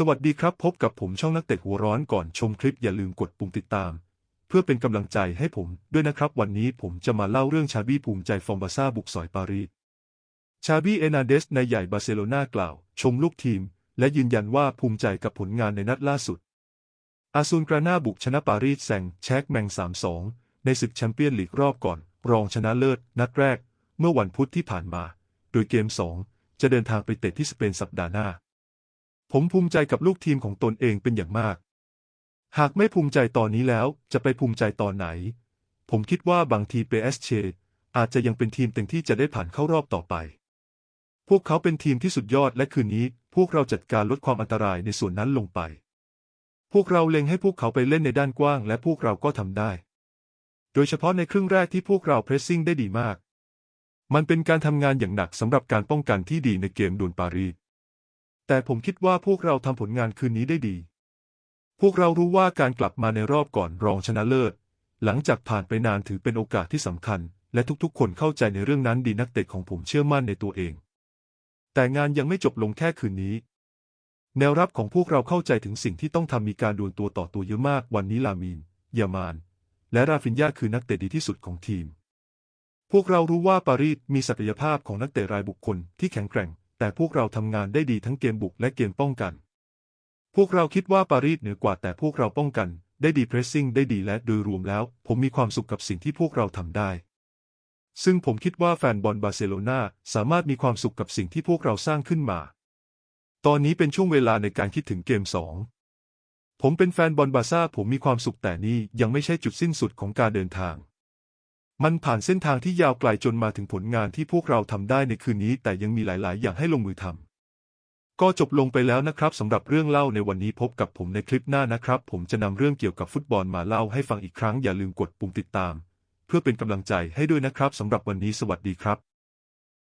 สวัสดีครับ พบกับผมช่องนักเตะหัวร้อนก่อนชมคลิปอย่าลืมกดปุ่มติดตาม เพื่อเป็นกำลังใจให้ผมด้วยนะครับ วันนี้ผมจะมาเล่าเรื่องชาบี้ภูมิใจฟอร์มบาซ่าบุกสอยปารีสชาบี้เอนาเดสในายใหญ่บาร์เซโลนากล่าว ชมลูกทีม และยืนยันว่าภูมิใจกับผลงานในนัดล่าสุด อาซูนกรานาบุกชนะปารีสแซงแชกแมง 3-2 ในศึกแชมเปี้ยนลีกรอบก่อน รองชนะเลิศ นัดแรก เมื่อวันพุธที่ผ่านมา โดยเกม 2 จะเดินทางไปเตะที่สเปนสัปดาห์หน้า ผมภูมิใจกับลูกทีมของตนเองเป็นอย่างมาก หากไม่ภูมิใจตอนนี้แล้วจะไปภูมิใจตอนไหน ผมคิดว่าบางทีเปสเชอาจจะยังเป็นทีมเต็งที่จะได้ผ่านเข้ารอบต่อไป พวกเขาเป็นทีมที่สุดยอดและคืนนี้ พวกเราจัดการลดความอันตรายในส่วนนั้นลงไป พวกเราเล็งให้พวกเขาไปเล่นในด้านกว้าง และพวกเราก็ทำได้ โดยเฉพาะในครึ่งแรกที่พวกเราเพรสซิ่งได้ดีมาก มันเป็นการทำงานอย่างหนักสำหรับการป้องกันที่ดีในเกมดวลปารีส แต่ผมคิดว่าพวกเราทำผลงานคืนนี้ได้ดี พวกเรารู้ว่าการกลับมาในรอบก่อนรองชนะเลิศ หลังจากผ่านไปนานถือเป็นโอกาสที่สำคัญ และทุกๆ คนเข้าใจในเรื่องนั้นดีนักเตะของผมเชื่อมั่นในตัวเอง แต่งานยังไม่จบลงแค่คืนนี้ แนวรับของพวกเราเข้าใจถึงสิ่งที่ต้องทำมีการดวลตัวต่อตัวเยอะมากวันนี้ลามีนยามาน และราฟินยาคือนักเตะดีที่สุดของทีมพวกเรารู้ว่าปารีสมีศักยภาพของนักเตะรายบุคคลที่แข็งแกร่ง แต่พวกเราทำงานได้ดีทั้งเกมบุกและเกมป้องกัน พวกเราคิดว่าปารีสเหนือกว่าแต่พวกเราป้องกัน ได้ดีเพรสซิ่งได้ดีและโดยรวมแล้ว ผมมีความสุขกับสิ่งที่พวกเราทำได้ ซึ่งผมคิดว่าแฟนบอลบาร์เซโลนาสามารถมีความสุขกับสิ่งที่พวกเราสร้างขึ้นมา ตอนนี้เป็นช่วงเวลาในการคิดถึงเกมสองผมเป็นแฟนบอลบาซ่าผมมีความสุขแต่นี่ยังไม่ใช่จุดสิ้นสุดของการเดินทาง มันผ่านเส้นทางที่ยาวไกลจนมาถึงผลงานที่พวกเราทำได้ในคืนนี้ แต่ยังมีหลาย ๆ อย่างให้ลงมือทำก็จบลงไปแล้วนะครับสำหรับเรื่องเล่าในวันนี้พบกับผมในคลิปหน้านะครับ ผมจะนำเรื่องเกี่ยวกับฟุตบอลมาเล่าให้ฟังอีกครั้งอย่าลืมกดปุ่มติดตาม เพื่อเป็นกำลังใจให้ด้วยนะครับสำหรับวันนี้สวัสดีครับ